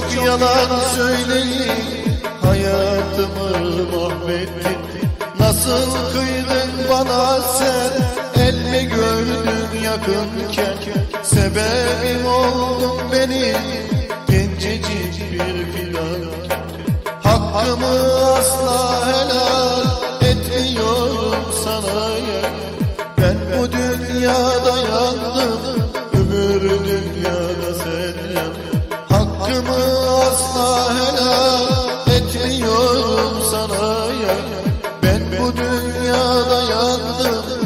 çok yalan söyleyip hayatımı mahvettin. Nasıl kıydın bana sen el gördün yakınken? Sebebim oldun benim gencecik bir filan. Hakkımı asla helal asla helal etmiyorum sana ya. Ben bu dünyada yandım